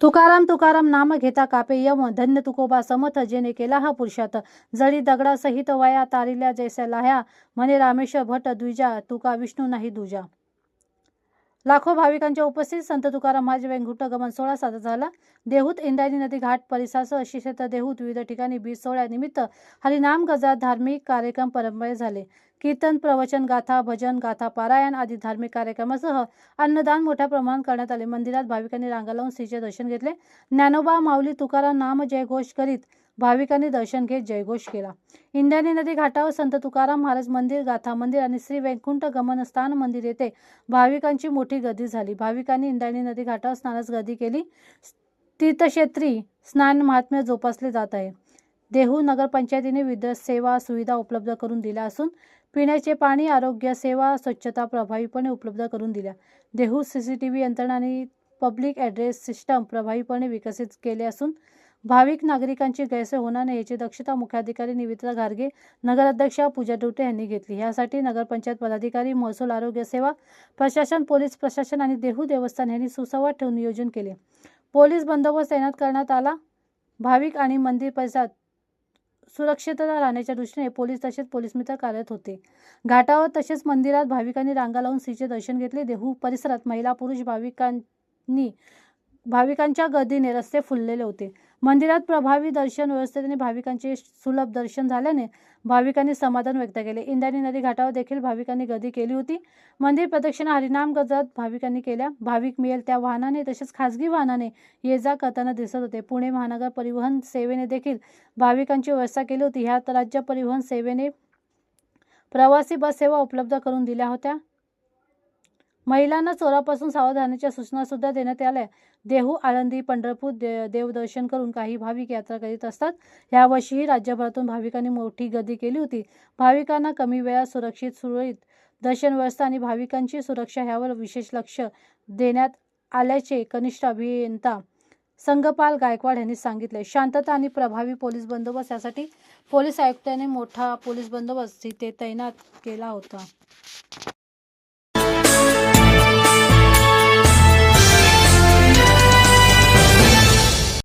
तुकाराम तुकाराम नाम घेता कापे यम धन्य तुकोबा समथ जेने केला हा पुरुषात जळी दगडासहित वया तारिल्या जैसे लाह्या. म्हणे रामेश्वर भट द्विजा तुका विष्णू नाही दुजा. लाखो भाविकांच्या उपस्थित संत तुकाराम महाराज वेंगुट गमन सोहळा साजरा झाला. देहूत इंद्रायणी नदी घाट परिसरासह श्री देहूत विविध ठिकाणी बीज सोहळ्यानिमित्त हरिनाम गजात धार्मिक कार्यक्रम परंपरे झाले. कीर्तन प्रवचन गाथा भजन गाथा पारायण आदी धार्मिक कार्यक्रमासह अन्नदान मोठ्या प्रमाणात करण्यात आले. मंदिरात भाविकांनी रांगा लावून श्रीचे दर्शन घेतले. ज्ञानोबा माऊली तुकाराम नाम जयघोष करीत भाविकांनी दर्शन घेत जयघोष केला. इंद्रायणी नदी घाटावर संत तुकाराम महाराज मंदिर गाथा मंदिर आणि श्री वैकुंठ गमनस्थान मंदिर येथे भाविकांची मोठी गर्दी झाली. भाविकांनी इंद्रायणी नदी घाटावर स्नानास गर्दी केली. तीर्थक्षेत्री स्नान महात्म्य जोपासले जात आहे. देहू नगरपंचायतीने विविध सेवा सुविधा उपलब्ध करून दिल्या असून पिण्याचे पाणी आरोग्य सेवा स्वच्छता प्रभावीपणे उपलब्ध करून दिल्या. Dehu C C T V यंत्रणा आणि पब्लिक ॲड्रेस सिस्टम प्रभावीपणे विकसित केले असून भाविक नागरिकांची गैरसोय होणार नाही याची दक्षता मुख्याधिकारी निविता घारगे नगराध्यक्षा पूजा डुटे यांनी घेतली. यासाठी नगरपंचायत पदाधिकारी महसूल आरोग्य सेवा प्रशासन पोलीस प्रशासन आणि देहू देवस्थान यांनी सुसंवाद ठेवून नियोजन केले. पोलीस बंदोबस्त तैनात करण्यात आला. भाविक आणि मंदिर परिसरात सुरक्षितता राहण्याच्या दृष्टीने पोलीस तसेच पोलीस मित्र कार्यरत होते. घाटावर तसेच मंदिरात भाविकांनी रांगा लावून श्रीचे दर्शन घेतले. देहू परिसरात महिला पुरुष भाविकांनी भाविकांच्या गर्दीने रस्ते फुललेले होते. मंदिरात प्रभावी दर्शन व्यवस्थेने भाविकांचे सुलभ दर्शन झाल्याने भाविकांनी समाधान व्यक्त केले. इंद्रायणी नदी घाटावर देखील भाविकांनी गर्दी केली होती. मंदिर प्रदक्षिणा हरिनाम गजत भाविकांनी केल्या. भाविक मिळेल त्या वाहनाने तसेच खासगी वाहनाने ये जा करताना दिसत होते. पुणे महानगर परिवहन सेवेने देखील भाविकांची व्यवस्था केली होती. ह्यात राज्य परिवहन सेवेने प्रवासी बस सेवा उपलब्ध करून दिल्या होत्या. महिलांना चोरापासून सावधानीच्या सूचना सुद्धा देण्यात आल्या. देहू आळंदी पंढरपूर दे देवदर्शन करून काही भाविक यात्रा करीत असतात. यावर्षीही राज्यभरातून भाविकांनी मोठी गर्दी केली होती. भाविकांना कमी वेळात सुरक्षित सुरळीत दर्शन व्यवस्था आणि भाविकांची सुरक्षा ह्यावर विशेष लक्ष देण्यात आल्याचे कनिष्ठ अभियंता संगपाल गायकवाड यांनी सांगितले. शांतता आणि प्रभावी पोलीस बंदोबस्त यासाठी पोलीस आयुक्तांनी मोठा पोलीस बंदोबस्त तिथे तैनात केला होता.